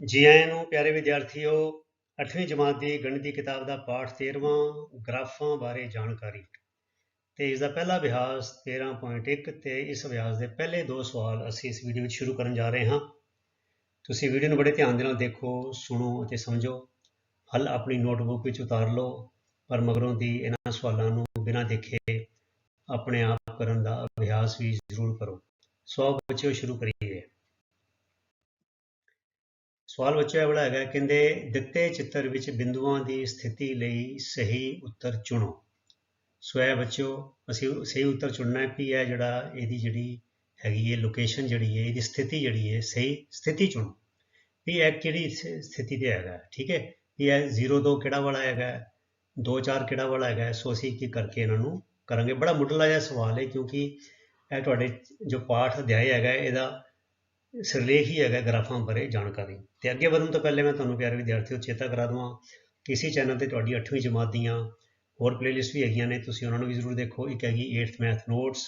ਜੀ ਆਇਆਂ ਨੂੰ ਪਿਆਰੇ ਵਿਦਿਆਰਥੀਓ 8ਵੀਂ ਜਮਾਤ ਦੀ ਗਣਿਤ ਦੀ ਕਿਤਾਬ ਦਾ ਪਾਠ 13ਵਾਂ ਗ੍ਰਾਫਾਂ ਬਾਰੇ ਜਾਣਕਾਰੀ ਤੇ ਇਸ ਦਾ ਪਹਿਲਾ ਅਭਿਆਸ 13.1 ਤੇ ਇਸ ਅਭਿਆਸ ਦੇ ਪਹਿਲੇ ਦੋ ਸਵਾਲ ਅਸੀਂ ਇਸ ਵੀਡੀਓ ਵਿੱਚ ਸ਼ੁਰੂ ਕਰਨ ਜਾ ਰਹੇ ਹਾਂ। ਤੁਸੀਂ ਵੀਡੀਓ ਨੂੰ ਬੜੇ ਧਿਆਨ ਦੇ ਨਾਲ ਦੇਖੋ, ਸੁਣੋ ਅਤੇ ਸਮਝੋ। ਹੱਲ ਆਪਣੀ ਨੋਟਬੁੱਕ ਵਿੱਚ ਉਤਾਰ ਲਓ, ਪਰ ਮਗਰੋਂ ਦੀ ਇਹਨਾਂ ਸਵਾਲਾਂ ਨੂੰ ਬਿਨਾਂ ਦੇਖੇ ਆਪਣੇ ਆਪ ਕਰਨ ਦਾ ਅਭਿਆਸ ਵੀ ਜ਼ਰੂਰ ਕਰੋ। ਸੋ ਆਓ ਬੱਚਿਓ, ਸ਼ੁਰੂ ਕਰੀਏ। ਸਵਾਲ ਬੱਚਿਓ ਇਹ ਵਾਲਾ ਹੈਗਾ, ਕਹਿੰਦੇ ਦਿੱਤੇ ਚਿੱਤਰ ਵਿੱਚ ਬਿੰਦੂਆਂ ਦੀ ਸਥਿਤੀ ਲਈ ਸਹੀ ਉੱਤਰ ਚੁਣੋ। ਸੋ ਇਹ ਬੱਚਿਓ, ਅਸੀਂ ਸਹੀ ਉੱਤਰ ਚੁਣਨਾ ਹੈ ਵੀ ਇਹ ਜਿਹੜਾ ਇਹਦੀ ਜਿਹੜੀ ਹੈਗੀ ਹੈ ਲੋਕੇਸ਼ਨ ਜਿਹੜੀ ਹੈ, ਇਹਦੀ ਸਥਿਤੀ ਜਿਹੜੀ ਹੈ, ਸਹੀ ਸਥਿਤੀ ਚੁਣੋ। ਵੀ ਇਹ ਕਿਹੜੀ ਸ- ਸਥਿਤੀ ਤੇ ਹੈਗਾ, ਠੀਕ ਹੈ? ਵੀ ਇਹ 0 2 ਕਿਹੜਾ ਵਾਲਾ ਹੈਗਾ 2 4 ਕਿਹੜਾ ਵਾਲਾ ਹੈਗਾ, ਸੋ ਅਸੀਂ ਕੀ ਕਰਕੇ ਇਹਨਾਂ ਨੂੰ ਕਰਾਂਗੇ? ਬੜਾ ਮੁੱਢਲਾ ਜਿਹਾ ਸਵਾਲ ਹੈ ਕਿਉਂਕਿ ਇਹ ਤੁਹਾਡੇ ਜੋ ਪਾਠ ਅਧਿਆਇ ਹੈਗਾ, ਇਹਦਾ ਸਿਰਲੇਖ ਹੀ ਹੈਗਾ ਗ੍ਰਾਫਾਂ ਬਾਰੇ ਜਾਣਕਾਰੀ। ਤੇ ਅੱਗੇ ਵਧਣ ਤੋਂ ਪਹਿਲੇ ਮੈਂ ਤੁਹਾਨੂੰ ਪਿਆਰੇ ਵਿਦਿਆਰਥੀਓ ਚੇਤਾ ਕਰਾ ਦਵਾਂ ਕਿਸੇ ਚੈਨਲ ਤੇ ਤੁਹਾਡੀ 8ਵੀਂ ਜਮਾਤ ਦੀਆਂ ਹੋਰ ਪਲੇਲਿਸਟ ਵੀ ਹੈਗੀਆਂ ਨੇ, ਤੁਸੀਂ ਉਹਨਾਂ ਨੂੰ ਵੀ ਜ਼ਰੂਰ ਦੇਖੋ। ਇੱਕ ਹੈਗੀ 8th ਮੈਥ ਨੋਟਸ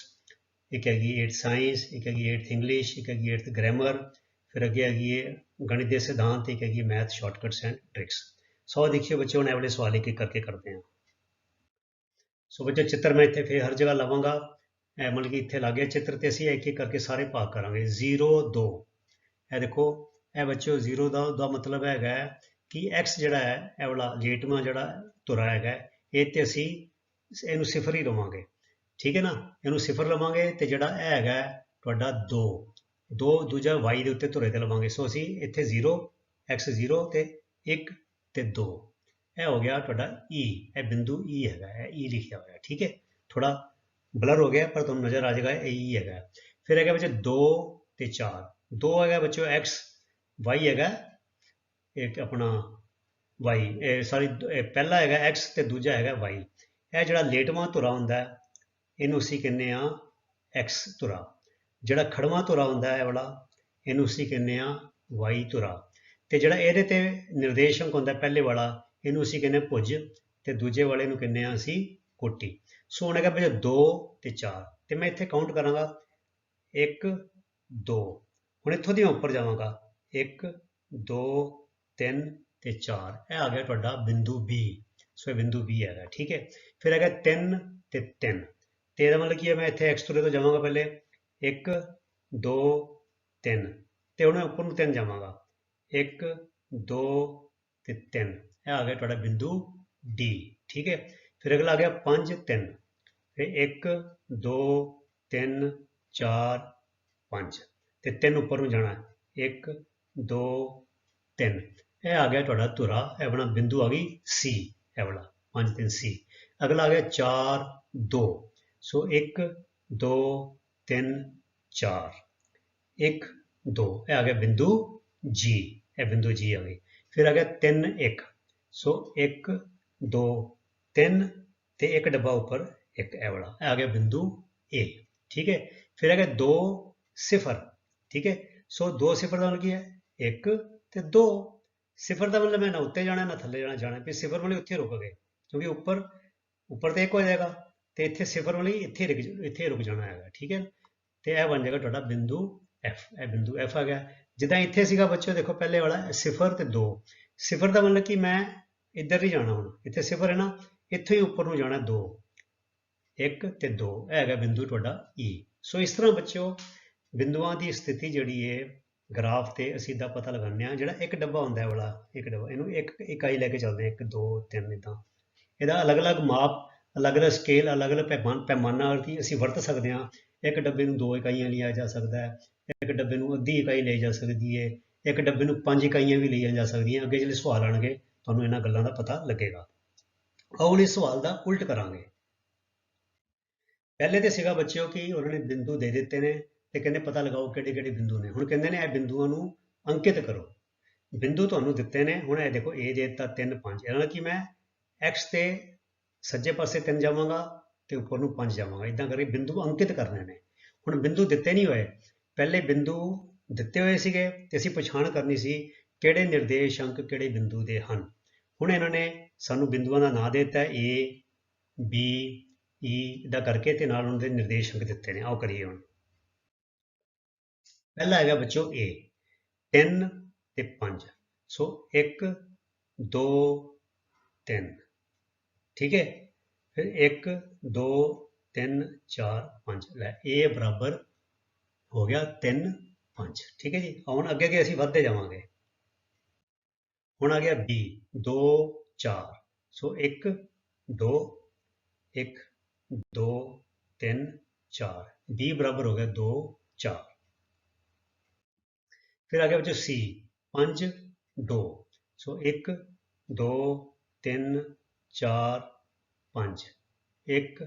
ਇੱਕ ਹੈਗੀ 8th ਸਾਇੰਸ ਇੱਕ ਹੈਗੀ 8th ਇੰਗਲਿਸ਼ ਇੱਕ ਹੈਗੀ 8th ਗ੍ਰਾਮਰ ਫਿਰ ਅੱਗੇ ਹੈਗੀ ਹੈ ਗਣਿਤ ਦੇ ਸਿਧਾਂਤ, ਇੱਕ ਹੈਗੀ math shortcuts and tricks so ਦੇਖਿਓ ਬੱਚਿਓ, ਹੁਣ ਇਹ ਸਵਾਲ ਇੱਕ ਇੱਕ ਕਰਕੇ ਕਰਦੇ ਹਾਂ। ਸੋ ਬੱਚਿਓ, ਚਿੱਤਰ ਮੈਂ ਇੱਥੇ ਫਿਰ ਹਰ ਜਗ੍ਹਾ ਲਵਾਂਗਾ। ਮਤਲਬ ਕਿ ਇੱਥੇ ਲੱਗੇ ਚਿੱਤਰ ਤੇ ਅਸੀਂ ਇੱਕ ਇੱਕ ਕਰਕੇ ਸਾਰੇ ਭਾਗ ਕਰਾਂਗੇ। 0 2 ਇਹ ਦੇਖੋ, ਇਹ ਬੱਚਿਓ ਜ਼ੀਰੋ ਦਾ ਦਾ ਮਤਲਬ ਹੈਗਾ ਹੈ ਕਿ x ਜਿਹੜਾ ਹੈ, ਇਹ ਵਾਲਾ ਲੇਟਵਾਂ ਜਿਹੜਾ ਧੁਰਾ ਹੈਗਾ ਇਹ ਤੇ ਅਸੀਂ ਇਹਨੂੰ ਸਿਫਰ ਹੀ ਲਵਾਂਗੇ। ਠੀਕ ਹੈ ਨਾ? ਇਹਨੂੰ ਸਿਫਰ ਲਵਾਂਗੇ ਤੇ ਜਿਹੜਾ ਇਹ ਹੈਗਾ ਤੁਹਾਡਾ 2 2 ਦੂਜਾ y ਦੇ ਉੱਤੇ ਧੁਰੇ ਤੇ ਲਵਾਂਗੇ। ਸੋ ਅਸੀਂ ਇੱਥੇ 0 x 0 ਤੇ 1 ਤੇ 2 ਇਹ ਹੋ ਗਿਆ ਤੁਹਾਡਾ e ਇਹ ਬਿੰਦੂ e ਹੈਗਾ ਹੈ e ਲਿਖਿਆ ਹੋਇਆ। ਠੀਕ ਹੈ? ਥੋੜਾ ਬਲਰ ਹੋ ਗਿਆ, ਪਰ ਤੁਹਾਨੂੰ ਨਜ਼ਰ ਆ ਜਾਏਗਾ, ਇਹ ਹੀ ਹੈਗਾ ਫਿਰ ਹੈਗਾ ਵਿੱਚ 2 ਤੇ 4 ਦੋ ਹੈਗਾ ਬੱਚੋ x, y ਹੈਗਾ। ਇੱਕ ਆਪਣਾ y, ਇਹ ਸਾਰੀ ਪਹਿਲਾ ਹੈਗਾ x ਤੇ ਦੂਜਾ ਹੈਗਾ y ਇਹ ਜਿਹੜਾ ਲੇਟਵਾਂ ਧੁਰਾ ਹੁੰਦਾ, ਇਹਨੂੰ ਅਸੀਂ ਕਹਿੰਦੇ ਆ x ਧੁਰਾ। ਜਿਹੜਾ ਖੜਵਾਂ ਧੁਰਾ ਹੁੰਦਾ ਹੈ ਇਹ ਵਾਲਾ, ਇਹਨੂੰ ਅਸੀਂ ਕਹਿੰਦੇ ਆ y ਧੁਰਾ। ਤੇ ਜਿਹੜਾ ਇਹਦੇ ਤੇ ਨਿਰਦੇਸ਼ਕ ਹੁੰਦਾ ਪਹਿਲੇ ਵਾਲਾ, ਇਹਨੂੰ ਅਸੀਂ ਕਹਿੰਦੇ ਹਾਂ ਭੁਜ। ਤੇ ਦੂਜੇ ਵਾਲੇ ਨੂੰ ਕਹਿੰਦੇ ਆ ਅਸੀਂ ਕੋਟੀ। ਸੋ ਹੁਣ ਹੈਗਾ ਬੱਚਾ 2 ਤੇ 4 ਤੇ ਮੈਂ ਇੱਥੇ ਕਾਊਂਟ ਕਰਾਂਗਾ। 1 2 ਹੁਣ ਇੱਥੋਂ ਦੀ ਉੱਪਰ ਜਾਵਾਂਗਾ। 1 2 3 ਤੇ 4 ਇਹ ਆ ਗਿਆ ਤੁਹਾਡਾ ਬਿੰਦੂ B ਸੋ ਇਹ ਬਿੰਦੂ B ਹੈਗਾ, ਠੀਕ ਹੈ? ਫਿਰ ਹੈਗਾ 3 ਤੇ 3 ਤੇ ਇਹਦਾ ਮਤਲਬ ਕੀ ਹੈ? ਮੈਂ ਇੱਥੇ x ਤੋਂ ਜਾਵਾਂਗਾ ਪਹਿਲੇ। 1 2 3 ਤੇ ਹੁਣ ਉੱਪਰ ਨੂੰ 3 ਜਾਵਾਂਗਾ। 1 2 ਤੇ 3 ਇਹ ਆ ਗਿਆ ਤੁਹਾਡਾ ਬਿੰਦੂ D, ਠੀਕ ਹੈ? ਫਿਰ ਅਗਲਾ ਆ ਗਿਆ 5 3 ਫਿਰ 1 2 3 4 5 ਤੇ ਤਿੰਨ ਉੱਪਰ ਨੂੰ ਜਾਣਾ 1 2 3 ਇਹ ਆ ਗਿਆ ਤੁਹਾਡਾ ਧੁਰਾ, ਇਹ ਬਣਾ ਬਿੰਦੂ ਆ ਗਈ C, ਇਹ ਵਾਲਾ 5 3 C ਅਗਲਾ ਆ ਗਿਆ 4 2 ਸੋ 1 2 3 4 1 2 ਇਹ ਆ ਗਿਆ ਬਿੰਦੂ G, ਇਹ ਬਿੰਦੂ G ਆ ਗਈ। ਫਿਰ ਆ ਗਿਆ 3 1 ਸੋ 1 2 3 ਤੇ ਇੱਕ ਡੱਬਾ ਉੱਪਰ ਇੱਕ, ਇਹ ਵਾਲਾ। ਇਹ ਆ ਗਿਆ ਬਿੰਦੂ A ਠੀਕ ਹੈ? ਫਿਰ ਆ ਗਿਆ 2 0 ਠੀਕ ਹੈ? ਸੋ 2 0 ਦਾ ਮਤਲਬ ਕੀ ਹੈ? 1 ਤੇ 2 0 ਦਾ ਮਤਲਬ ਮੈਂ ਨਾ ਉੱਤੇ ਜਾਣਾ, ਨਾ ਥੱਲੇ ਜਾਣਾ ਜਾਣਾ। ਵੀ 0 ਵਾਲੀ ਉੱਥੇ ਰੁਕ ਗਏ। ਕਿਉਂਕਿ ਉੱਪਰ ਉੱਪਰ ਤੇ ਇੱਕ ਹੋ ਜਾਏਗਾ ਤੇ ਇੱਥੇ ਸਿਫਰ ਵਾਲੀ ਇੱਥੇ ਰੁਕ ਇੱਥੇ ਰੁਕ ਜਾਣਾ ਹੈਗਾ, ਠੀਕ ਹੈ? ਤੇ ਇਹ ਬਣ ਜਾਏਗਾ ਤੁਹਾਡਾ ਬਿੰਦੂ F ਇਹ ਬਿੰਦੂ F ਆ ਗਿਆ। ਜਿੱਦਾਂ ਇੱਥੇ ਸੀਗਾ ਬੱਚਿਓ, ਦੇਖੋ ਪਹਿਲੇ ਵਾਲਾ, ਸਿਫਰ ਤੇ 2 0 ਦਾ ਮਤਲਬ ਕਿ ਮੈਂ ਇੱਧਰ ਨਹੀਂ ਜਾਣਾ ਹੁਣ। ਇੱਥੇ ਸਿਫਰ ਹੈ ਨਾ, ਇੱਥੋਂ ਹੀ ਉੱਪਰ ਨੂੰ ਜਾਣਾ 2 1 ਤੇ 2 ਇਹ ਹੈਗਾ ਬਿੰਦੂ ਤੁਹਾਡਾ E ਸੋ ਇਸ ਤਰ੍ਹਾਂ ਬੱਚਿਓ ਬਿੰਦੂਆਂ ਦੀ ਸਥਿਤੀ ਜਿਹੜੀ ਹੈ ਗ੍ਰਾਫ ਤੇ ਅਸੀਂ ਦਾ ਪਤਾ ਲਗਾਉਂਦੇ ਹਾਂ, ਜਿਹੜਾ ਇੱਕ ਡੱਬਾ ਹੁੰਦਾ ਹੈ ਵਾਲਾ, ਇੱਕ ਡੱਬਾ, ਇਹਨੂੰ ਇੱਕ ਇਕਾਈ ਲੈ ਕੇ ਚੱਲਦੇ ਹਾਂ 1 2 3 ਇਦਾਂ ਇਹਦਾ ਅਲੱਗ-ਅਲੱਗ ਮਾਪ, ਅਲੱਗ-ਅਲੱਗ ਸਕੇਲ ਅਲੱਗ-ਅਲੱਗ ਪੈਮਾਨ, ਪੈਮਾਨਾ ਦੀ ਅਸੀਂ ਵਰਤ ਸਕਦੇ ਹਾਂ। ਇੱਕ ਡੱਬੇ ਨੂੰ ਦੋ ਇਕਾਈਆਂ ਲਿਆ ਜਾ ਸਕਦਾ ਹੈ, ਇੱਕ ਡੱਬੇ ਨੂੰ ਅੱਧੀ ਇਕਾਈ ਲਈ ਜਾ ਸਕਦੀ ਹੈ ਇੱਕ ਡੱਬੇ ਨੂੰ ਪੰਜ ਇਕਾਈਆਂ ਵੀ ਲਈਆਂ ਜਾ ਸਕਦੀਆਂ, ਅੱਗੇ ਜਿਹੜੇ ਸਵਾਲ ਆਣਗੇ ਤੁਹਾਨੂੰ ਇਹਨਾਂ ਗੱਲਾਂ ਦਾ ਪਤਾ ਲੱਗੇਗਾ। ਆਓ ਹੁਣ ਇਸ ਸਵਾਲ ਦਾ ਉਲਟ ਕਰਾਂਗੇ। ਪਹਿਲੇ ਤੇ ਸੀਗਾ ਬੱਚਿਓ ਕਿ ਉਹਨਾਂ ਨੇ ਬਿੰਦੂ ਦੇ ਦਿੱਤੇ ਨੇ ਤੇ ਕਹਿੰਦੇ ਪਤਾ ਲਗਾਓ ਕਿਹੜੇ ਕਿਹੜੇ ਬਿੰਦੂ ਨੇ। ਹੁਣ ਕਹਿੰਦੇ ਨੇ ਇਹ ਬਿੰਦੂਆਂ ਨੂੰ ਅੰਕਿਤ ਕਰੋ। ਬਿੰਦੂ ਤੁਹਾਨੂੰ ਦਿੱਤੇ ਨੇ। ਹੁਣ ਇਹ ਦੇਖੋ, A ਦੇ ਦਿੱਤਾ 3 5 ਇਹਨਾਂ ਨਾਲ ਕਿ ਮੈਂ x ਤੇ ਸੱਜੇ ਪਾਸੇ 3 ਜਾਵਾਂਗਾ ਤੇ ਉੱਪਰ ਨੂੰ 5 ਜਾਵਾਂਗਾ। ਇਦਾਂ ਕਰਕੇ ਬਿੰਦੂ ਅੰਕਿਤ ਕਰਨੇ ਨੇ। ਹੁਣ ਬਿੰਦੂ ਦਿੱਤੇ ਨਹੀਂ ਹੋਏ। ਪਹਿਲੇ ਬਿੰਦੂ ਦਿੱਤੇ ਹੋਏ ਸੀਗੇ ਤੇ ਅਸੀਂ ਪਛਾਣ ਕਰਨੀ ਸੀ ਕਿਹੜੇ ਨਿਰਦੇਸ਼ ਅੰਕ ਕਿਹੜੇ ਬਿੰਦੂ ਦੇ ਹਨ। ਹੁਣ ਇਹਨਾਂ ਨੇ ਸਾਨੂੰ ਬਿੰਦੂਆਂ ਦਾ ਨਾਮ ਦੇ ਦਿੱਤਾ ਹੈ A, B E ਦਾ ਕਰਕੇ ਤੇ ਨਾਲ ਉਹਨਾਂ ਦੇ ਨਿਰਦੇਸ਼ ਅੰਕ ਦਿੱਤੇ ਨੇ। ਆਓ ਕਰੀਏ ਹੁਣ। ਪਹਿਲਾ ਹੈਗਾ ਬੱਚੋ A 3 ਤੇ 5 ਸੋ 1 2 3 ਠੀਕ ਹੈ? ਫਿਰ 1 2 3 4 5 ਲੈ, a ਬਰਾਬਰ ਹੋ ਗਿਆ 3 5 ਠੀਕ ਹੈ ਜੀ? ਹੁਣ ਅੱਗੇ ਅੱਗੇ ਅਸੀਂ ਵੱਧਦੇ ਜਾਵਾਂਗੇ। ਹੁਣ ਆ ਗਿਆ b 2 4 ਸੋ 1 2 1 2 3 4 b ਬਰਾਬਰ ਹੋ ਗਿਆ 2 4 ਫਿਰ ਆ ਗਿਆ ਬੱਚੋ ਸੀ 5 2 ਸੋ 1 2 3 4 5 1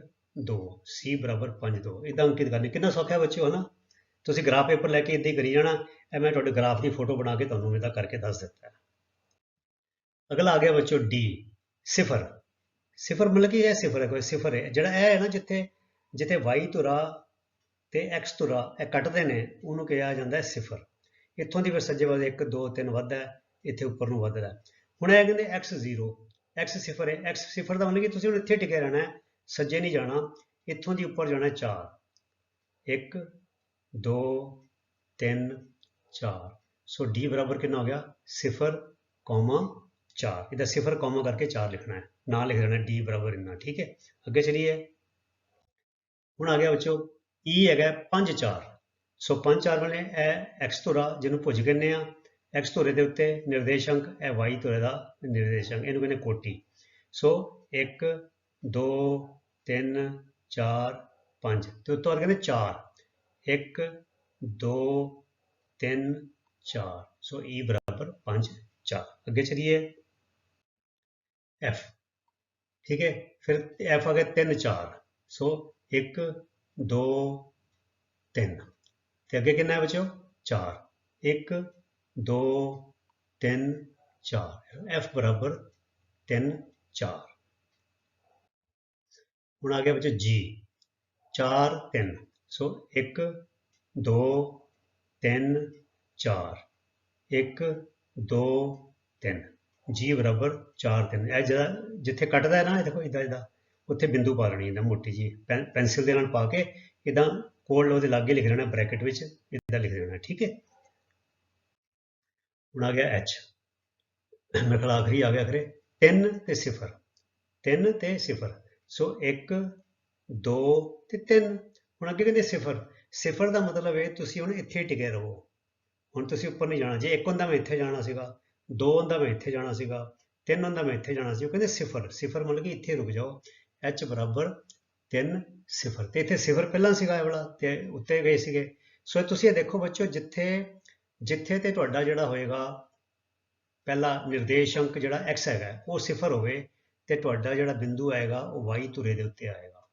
2 ਸੀ ਬਰਾਬਰ 5 2 ਇਦਾਂ ਅੰਕਿਤ ਕਰਨੀ। ਕਿੰਨਾ ਸੌਖਾ ਹੈ ਬੱਚਿਓ, ਹਨਾ? ਤੁਸੀਂ ਗ੍ਰਾਫ ਪੇਪਰ ਲੈ ਕੇ ਇਦਾਂ ਹੀ ਕਰੀ ਜਾਣਾ, ਇਹ ਮੈਂ ਤੁਹਾਡੇ ਗ੍ਰਾਫ ਦੀ ਫੋਟੋ ਬਣਾ ਕੇ ਤੁਹਾਨੂੰ ਇਹਦਾ ਕਰਕੇ ਦੱਸ ਦਿੱਤਾ ਹੈ। ਅਗਲਾ ਆ ਗਿਆ ਬੱਚੋ ਡੀ। ਸਿਫਰ। ਸਿਫਰ ਮਤਲਬ ਕਿ ਇਹ ਸਿਫਰ ਹੈ, ਕੋਈ ਸਿਫਰ ਹੈ। ਜਿਹੜਾ ਇਹ ਹੈ ਨਾ ਜਿੱਥੇ ਜਿੱਥੇ y ਧੁਰਾ ਤੇ x ਧੁਰਾ ਇਹ ਕੱਟਦੇ ਨੇ, ਉਹਨੂੰ ਕਿਹਾ ਜਾਂਦਾ ਹੈ ਸਿਫਰ। ਇੱਥੋਂ ਦੀ ਫਿਰ ਸੱਜੇ ਪਾਸੇ 1 2 3 ਵੱਧਦਾ ਇੱਥੇ ਉੱਪਰ ਨੂੰ ਵੱਧਦਾ ਹੁਣ ਇਹ ਕਹਿੰਦੇ x 0 x ਸਿਫਰ ਹੈ। x ਸਿਫਰ ਦਾ ਮਤਲਬ ਕਿ ਤੁਸੀਂ ਹੁਣ ਇੱਥੇ ਟਿਕੇ ਰਹਿਣਾ ਸੱਜੇ ਨਹੀਂ ਜਾਣਾ, ਇੱਥੋਂ ਦੀ ਉੱਪਰ ਜਾਣਾ 4 1 2 3 4 ਸੋ d ਬਰਾਬਰ ਕਿੰਨਾ ਹੋ ਗਿਆ? ਸਿਫਰ, ਕੌਮਾ 4 ਇਹਦਾ ਸਿਫਰ, ਕੌਮਾ ਕਰਕੇ 4 ਲਿਖਣਾ ਹੈ। ਨਾ ਲਿਖ ਦੇਣਾ d ਬਰਾਬਰ ਇੰਨਾ, ਠੀਕ ਹੈ? ਅੱਗੇ ਚਲੀਏ। ਹੁਣ ਆ ਗਿਆ ਬੱਚੋ e ਹੈਗਾ 5 4 ਸੋ 5 4 ਵਾਲੇ ਇਹ x ਧੁਰਾ ਜਿਹਨੂੰ ਭੁਜ ਕਹਿੰਦੇ ਆ। X ਧੁਰੇ ਦੇ ਉੱਤੇ ਨਿਰਦੇਸ਼ਾਂਕ ਇਹ y ਧੁਰੇ ਦਾ ਨਿਰਦੇਸ਼ਾਂਕ ਇਹਨੂੰ ਕਹਿੰਦੇ ਕੋਟੀ। ਸੋ 1 2 3 4 5 ਤੇ ਉੱਤੋਂ ਆ ਕਹਿੰਦੇ 4 1 2 3 4 ਸੋ e ਬਰਾਬਰ 5 4 ਅੱਗੇ ਚਲੀਏ। F ਠੀਕ ਹੈ? ਫਿਰ f ਆ ਗਿਆ 3 4 ਸੋ 1 2 3 ਤੇ ਅੱਗੇ ਕਿੰਨਾ ਹੈ ਬੱਚਿਓ? 4 1 2 3 4 f ਬਰਾਬਰ 3 4 ਹੁਣ ਆ ਗਿਆ ਬੱਚੋ g 4 3 ਸੋ 1 2 3 4 1 2 3 g ਬਰਾਬਰ 4 3 ਇਹ ਜਿਹੜਾ ਜਿੱਥੇ ਕੱਟਦਾ ਹੈ ਨਾ, ਇਹ ਦੇਖੋ ਇਦਾਂ ਇਦਾਂ ਉੱਥੇ ਬਿੰਦੂ ਪਾ ਲੈਣੀ ਹੈ, ਮੋਟੀ ਜੀ ਪੈਨਸਿਲ ਦੇ ਨਾਲ ਪਾ ਕੇ ਇਦਾਂ ਕੋਡ ਲੋ ਦੇ ਲਾਗੇ ਲਿਖ ਲੈਣਾ, ਬ੍ਰੈਕਟ ਵਿੱਚ ਇਦਾਂ ਲਿਖ ਲੈਣਾ, ਠੀਕ ਹੈ? ਹੁਣ ਆ ਗਿਆ h ਮੇਰੇ ਆਖਰੀ, ਆ ਗਿਆ ਖਰੇ 3 ਤੇ 0 3 ਤੇ 0 ਸੋ 1 2 ਤੇ 3 ਹੁਣ ਅੱਗੇ ਕਹਿੰਦੇ 0 0 ਦਾ ਮਤਲਬ ਹੈ ਤੁਸੀਂ ਹੁਣ ਇੱਥੇ ਹੀ ਟਿਕੇ ਰਹੋ। ਹੁਣ ਤੁਸੀਂ ਉੱਪਰ ਨਹੀਂ ਜਾਣਾ। ਜੇ ਇੱਕ ਹੁੰਦਾ ਮੈਂ ਇੱਥੇ ਜਾਣਾ ਸੀਗਾ, ਦੋ ਹੁੰਦਾ ਮੈਂ ਇੱਥੇ ਜਾਣਾ ਸੀਗਾ, ਤਿੰਨ ਹੁੰਦਾ ਮੈਂ ਇੱਥੇ ਜਾਣਾ ਸੀ। ਉਹ ਕਹਿੰਦੇ 0 0 ਮਤਲਬ ਕਿ ਇੱਥੇ ਰੁਕ ਜਾਓ। H ਬਰਾਬਰ 3 0 ਤੇ ਇੱਥੇ 0 ਪਹਿਲਾਂ ਸੀਗਾ ਇਹ ਵਾਲਾ, ਤੇ ਉੱਤੇ ਗਏ ਸੀਗੇ। ਸੋ ਤੁਸੀਂ ਇਹ ਦੇਖੋ ਬੱਚੋ ਜਿੱਥੇ ਜਿੱਥੇ ਤੇ ਤੁਹਾਡਾ ਜਿਹੜਾ ਹੋਏਗਾ, ਪਹਿਲਾ ਨਿਰਦੇਸ਼ ਅੰਕ ਜਿਹੜਾ x ਹੈਗਾ, ਉਹ 0 ਹੋਵੇ, ਤੇ ਤੁਹਾਡਾ ਜਿਹੜਾ ਬਿੰਦੂ ਆਏਗਾ, ਉਹ y ਧੁਰੇ ਦੇ ਉੱਤੇ ਆਏਗਾ।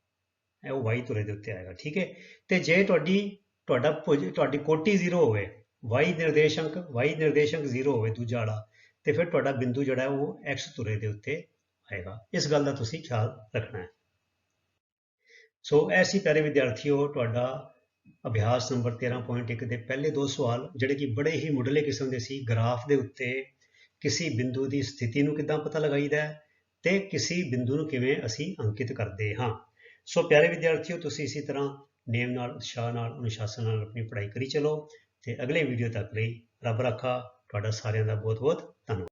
ਇਹ ਉਹ y ਧੁਰੇ ਦੇ ਉੱਤੇ ਆਏਗਾ, ਠੀਕ ਹੈ? ਤੇ ਜੇ ਤੁਹਾਡੀ, ਤੁਹਾਡਾ ਭੁਜ- ਤੁਹਾਡੀ ਕੋਟੀ 0 ਹੋਵੇ, y ਨਿਰਦੇਸ਼ਾਂਕ y ਨਿਰਦੇਸ਼ਾਂਕ 0 ਹੋਵੇ ਦੂਜਾ ਵਾਲਾ, ਤੇ ਫਿਰ ਤੁਹਾਡਾ ਬਿੰਦੂ ਜਿਹੜਾ ਉਹ x ਧੁਰੇ ਦੇ ਉੱਤੇ ਆਏਗਾ। ਇਸ ਗੱਲ ਦਾ ਤੁਸੀਂ ਖਿਆਲ ਰੱਖਣਾ ਹੈ। ਸੋ ਐਸੀ ਪਿਆਰੇ ਵਿਦਿਆਰਥੀਓ ਤੁਹਾਡਾ ਅਭਿਆਸ ਨੰਬਰ 13.1 ਦੇ ਪਹਿਲੇ ਦੋ ਸਵਾਲ ਜਿਹੜੇ ਕਿ ਬੜੇ ਹੀ ਮੁੱਢਲੇ ਕਿਸਮ ਦੇ ਸੀ ਗ੍ਰਾਫ ਦੇ ਉੱਤੇ ਕਿਸੇ ਬਿੰਦੂ ਦੀ ਸਥਿਤੀ ਨੂੰ ਕਿੱਦਾਂ ਪਤਾ ਲਗਾਈਦਾ ਹੈ ਤੇ ਕਿਸੇ ਬਿੰਦੂ ਨੂੰ ਕਿਵੇਂ ਅਸੀਂ ਅੰਕਿਤ ਕਰਦੇ ਹਾਂ ਸੋ ਪਿਆਰੇ ਵਿਦਿਆਰਥੀਓ ਤੁਸੀਂ ਇਸੇ ਤਰ੍ਹਾਂ ਨੇਮ ਨਾਲ ਉਤਸ਼ਾਹ ਨਾਲ ਅਨੁਸ਼ਾਸਨ ਨਾਲ ਆਪਣੀ ਪੜ੍ਹਾਈ ਕਰੀ ਚਲੋ ਤੇ ਅਗਲੇ ਵੀਡੀਓ ਤੱਕ ਲਈ ਰੱਬ ਰੱਖਾ ਤੁਹਾਡਾ ਸਾਰਿਆਂ ਦਾ ਬਹੁਤ ਬਹੁਤ ਧੰਨਵਾਦ